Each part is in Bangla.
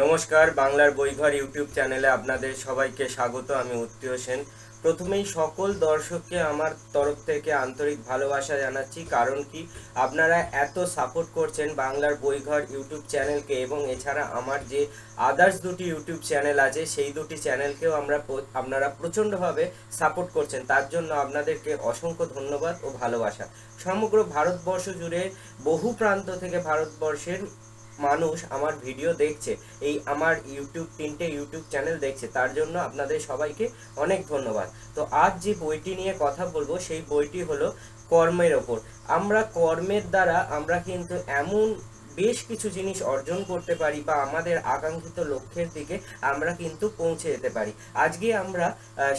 নমস্কার, বাংলার বইঘর ইউটিউব চ্যানেলে আপনাদের সবাইকে স্বাগত, আমি উত্তীয় সেন। প্রথমেই সকল দর্শককে আমার তরফ থেকে আন্তরিক ভালোবাসা জানাচ্ছি, কারণ কি আপনারা এত সাপোর্ট করছেন বাংলার বইঘর ইউটিউব চ্যানেলকে এবং এছাড়া আমার যে আদার্স দুটি ইউটিউব চ্যানেল আছে, সেই দুটি চ্যানেলকেও আমরা আপনারা প্রচণ্ডভাবে সাপোর্ট করছেন। তার জন্য আপনাদেরকে অসংখ্য ধন্যবাদ ও ভালোবাসা। সমগ্র ভারতবর্ষ জুড়ে বহু প্রান্ত থেকে ভারতবর্ষের মানুষ আমার ভিডিও দেখছে, এই আমার ইউটিউব তিনটে ইউটিউব চ্যানেল দেখছে, তার জন্য আপনাদের সবাইকে অনেক ধন্যবাদ। তো আজ যে বইটি নিয়ে কথা বলব, সেই বইটি হলো কর্মের ওপর। আমরা কর্মের দ্বারা আমরা কিন্তু এমন বেশ কিছু জিনিস অর্জন করতে পারি বা আমাদের আকাঙ্ক্ষিত লক্ষ্যের দিকে আমরা কিন্তু পৌঁছে যেতে পারি। আজকে আমরা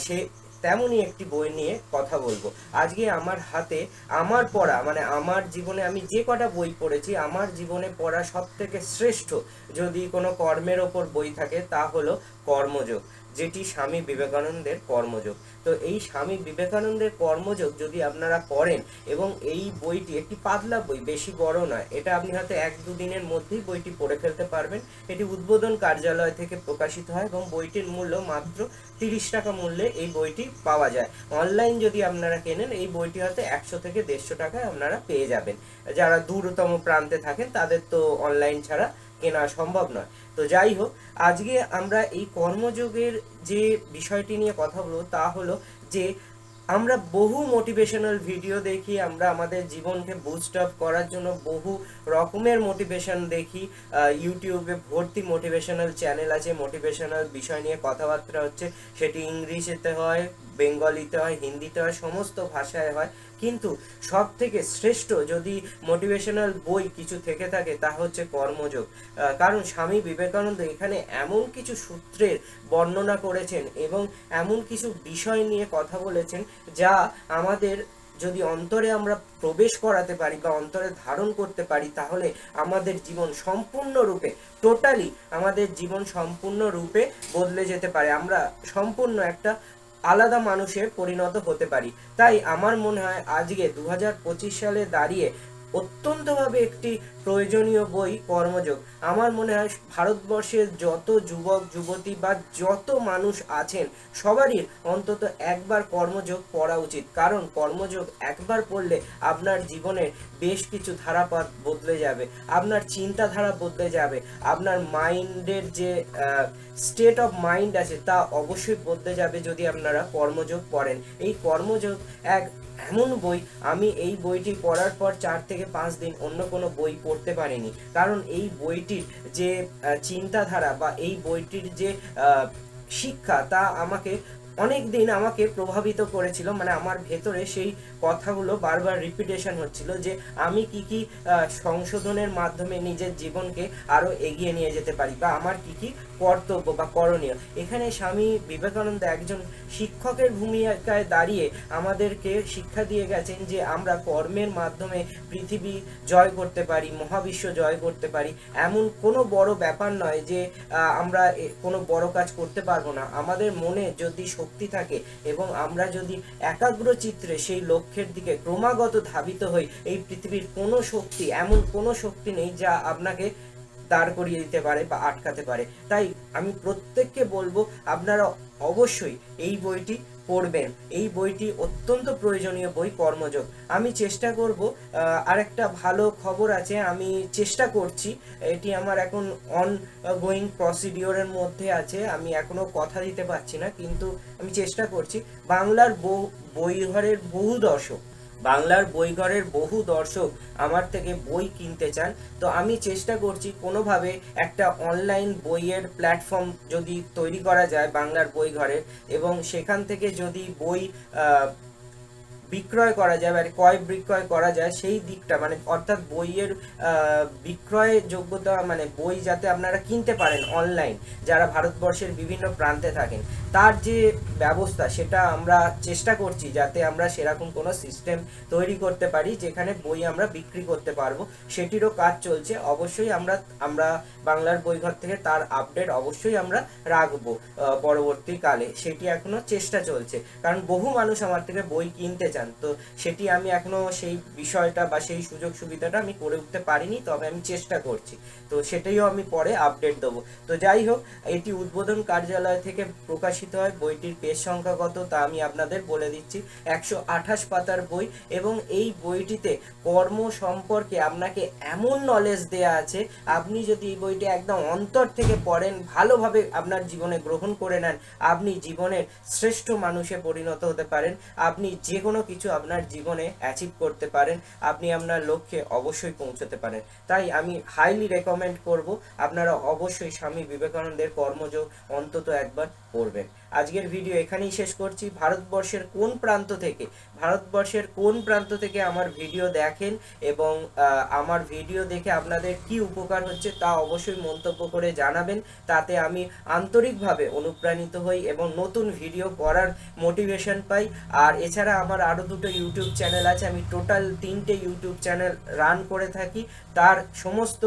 সে তেমনই একটি বই নিয়ে কথা বলব। আজকে আমার হাতে, আমার পড়া মানে আমার জীবনে আমি যে কটা বই পড়েছি, আমার জীবনে পড়া সব থেকে শ্রেষ্ঠ যদি কোনো কর্মের ওপর বই থাকে, তা হলো কর্মযোগ। যেটি স্বামী বিবেকানন্দের কর্মযোগ। তো এই স্বামী বিবেকানন্দের কর্মযোগ যদি আপনারা পড়েন এবং এই বইটি একটি পাতলা বই, বেশি বড় নয়, এটা আপনি হয়তো এক দুদিনের মধ্যেই বইটি পড়ে ফেলতে পারবেন। এটি উদ্বোধন কার্যালয় থেকে প্রকাশিত হয় এবং বইটির মূল্য মাত্র তিরিশ টাকা মূল্যে এই বইটি পাওয়া যায়। অনলাইন যদি আপনারা কেনেন, এই বইটি হয়তো একশো থেকে দেড়শো টাকায় আপনারা পেয়ে যাবেন। যারা দূরতম প্রান্তে থাকেন, তাদের তো অনলাইন ছাড়া কেনা সম্ভব নয়। তো যাই হোক আজকে আমরা এই কর্মযোগের যে বিষয়টি নিয়ে কথা বলব তা হলো যে আমরা বহু মোটিভেশনাল ভিডিও দেখি, আমরা আমাদের জীবনকে বুস্ট আপ করার জন্য বহু রকমের মোটিভেশন দেখি। ইউটিউবে ভর্তি মোটিভেশনাল চ্যানেল আছে মোটিভেশনাল বিষয় নিয়ে কথাবার্তা হচ্ছে, সেটি ইংলিশেতে হয় বেঙ্গলিতে হয়, হিন্দিতে হয়, সমস্ত ভাষায় হয়। কিন্তু সব থেকে শ্রেষ্ঠ যদি মোটিভেশনাল বই কিছু থেকে থাকে, তা হচ্ছে কর্মযোগ। কারণ স্বামী বিবেকানন্দ এখানে এমন কিছু সূত্রের বর্ণনা করেছেন এবং এমন কিছু বিষয় নিয়ে কথা বলেছেন যা আমাদের যদি অন্তরে আমরা প্রবেশ করাতে পারি বা অন্তরে ধারণ করতে পারি, তাহলে আমাদের জীবন সম্পূর্ণরূপে টোটালি আমাদের জীবন সম্পূর্ণরূপে বদলে যেতে পারে। আমরা সম্পূর্ণ একটা আলাদা মানুষে পরিণত হতে পারি। তাই আমার মনে হয় আজকে দু হাজার পঁচিশ সালে দাঁড়িয়ে অত্যন্তভাবে একটি প্রয়োজনীয় বই, কর্মযোগ। আমার মনে হয় ভারতবর্ষের যত যুবক, যুবতী বা যত মানুষ আছেন, সবারই অন্তত একবার কর্মযোগ পড়া উচিত। কারণ কর্মযোগ একবার পড়লে আপনার জীবনের বেশ কিছু ধারাপাত বদলে যাবে, আপনার চিন্তাধারা বদলে যাবে, আপনার মাইন্ডের যে স্টেট অফ মাইন্ড আছে তা অবশ্যই বদলে যাবে যদি আপনারা কর্মযোগ পড়েন। এই কর্মযোগ এক এমন বই, আমি এই বইটি পড়ার পর চার থেকে পাঁচ দিন অন্য কোনো বই পড়তে পারিনি। কারণ এই বইটির যে চিন্তাধারা বা এই বইটির যে শিক্ষা তা আমাকে অনেক দিন আমাকে প্রভাবিত করেছিল। মানে আমার ভেতরে সেই কথাগুলো বারবার রিপিটেশন হচ্ছিল যে আমি কি কি সংশোধনের মাধ্যমে নিজের জীবনকে আরও এগিয়ে নিয়ে যেতে পারি বা আমার কি কি কর্তব্য বা করণীয়। এখানে স্বামী বিবেকানন্দ একজন শিক্ষকের ভূমিকায় দাঁড়িয়ে আমাদেরকে শিক্ষা দিয়ে গেছেন যে আমরা কর্মের মাধ্যমে পৃথিবী জয় করতে পারি, মহাবিশ্ব জয় করতে পারি। এমন কোনো বড় ব্যাপার নয় যে আমরা কোনো বড় কাজ করতে পারব না। আমাদের মনে যদি শক্তি থাকে এবং আমরা যদি একাগ্র চিত্রে সেই লক্ষ্যের দিকে ক্রমাগত ধাবিত হই এই পৃথিবীর কোনো শক্তি, এমন কোনো শক্তি নেই যা আপনাকে দাঁড় করিয়ে দিতে পারে বা আটকাতে পারে। তাই আমি প্রত্যেককে বলব, আপনারা অবশ্যই এই বইটি পড়বেন। এই বইটি অত্যন্ত প্রয়োজনীয় বই, কর্মযোগ। আমি চেষ্টা করব আরেকটা ভালো খবর আছে, আমি চেষ্টা করছি। এটি আমার এখন অন গোয়িং প্রসিডিওরের মধ্যে আছে, আমি এখনও কথা দিতে পারছি না, কিন্তু আমি চেষ্টা করছি। বাংলার বইঘরের বহু দর্শক, বাংলার বইঘরের বহু দর্শক আমার থেকে বই কিনতে চান, তো আমি চেষ্টা করছি কোনোভাবে একটা অনলাইন বইয়ের প্ল্যাটফর্ম যদি তৈরি করা যায় বাংলার বইঘরের এবং সেখান থেকে যদি বই বিক্রয় করা যায় মানে ক্রয় বিক্রয় করা যায়, সেই দিকটা মানে অর্থাৎ বইয়ের বিক্রয় যোগ্যতা মানে বই যাতে আপনারা কিনতে পারেন অনলাইন যারা ভারতবর্ষের বিভিন্ন প্রান্তে থাকেন, তার যে ব্যবস্থা, সেটা আমরা চেষ্টা করছি যাতে আমরা সেরকম কোনো সিস্টেম তৈরি করতে পারি, যেখানে বই আমরা বিক্রি করতে পারব, সেটিরও কাজ চলছে। অবশ্যই আমরা আমরা বাংলার বইঘর থেকে তার আপডেট অবশ্যই আমরা রাখব পরবর্তীকালে। সেটি এখনও চেষ্টা চলছে। কারণ বহু মানুষ আমার থেকে বই কিনতে চান। তো সেটি আমি এখনও সেই বিষয়টা বা সেই সুযোগ সুবিধাটা আমি করে উঠতে পারিনি, তবে আমি চেষ্টা করছি। তো সেটাইও আমি পরে আপডেট দেবো। তো যাই হোক, এটি উদ্বোধন কার্যালয় থেকে প্রকাশিত হয়, বইটির পেজ সংখ্যা কত তা আমি আপনাদের বলে দিচ্ছি। একশো আঠাশ পাতার বই এবং এই বইটিতে কর্ম সম্পর্কে আপনাকে এমন নলেজ দেয়া আছে, আপনি যদি এই বইটি একদম অন্তর থেকে পড়েন, ভালোভাবে আপনার জীবনে গ্রহণ করে নেন, আপনি জীবনের শ্রেষ্ঠ মানুষে পরিণত হতে পারেন, আপনি যে কোনো কিছু আপনার জীবনে অ্যাচিভ করতে পারেন, আপনি আপনার লক্ষ্যে অবশ্যই পৌঁছতে পারেন। তাই আমি হাইলি রেকমেন্ড করব, আপনারা অবশ্যই স্বামী বিবেকানন্দের কর্মযোগ অন্তত একবার পড়বেন আজকের ভিডিও এখানেই শেষ করছি। ভারতবর্ষের কোন প্রান্ত থেকে, ভারতবর্ষের কোন প্রান্ত থেকে আমার ভিডিও দেখেন এবং আমার ভিডিও দেখে আপনাদের কি উপকার হচ্ছে তা অবশ্যই মন্তব্য করে জানাবেন। তাতে আমি আন্তরিকভাবে অনুপ্রাণিত হই এবং নতুন ভিডিও করার মোটিভেশন পাই। আর এছাড়া আমার আরও দুটো ইউটিউব চ্যানেল আছে। আমি টোটাল তিনটে ইউটিউব চ্যানেল রান করে থাকি। তার সমস্ত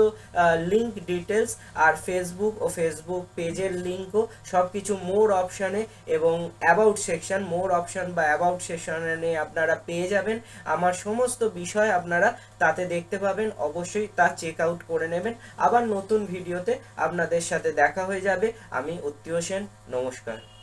লিংক ডিটেলস আর ফেসবুক ও ফেসবুক পেজের লিঙ্কও সব কিছু মোর অপশানে এবং অ্যাবাউট সেকশন মোর অপশন বা অ্যাবাউট সেকশনে আপনারা পেয়ে যাবেন। আমার সমস্ত বিষয় আপনারা তাতে দেখতে পাবেন। অবশ্যই তা চেক আউট করে নেবেন। আবার নতুন ভিডিওতে আপনাদের সাথে দেখা হয়ে যাবে। আমি উত্তীয় সেন, নমস্কার।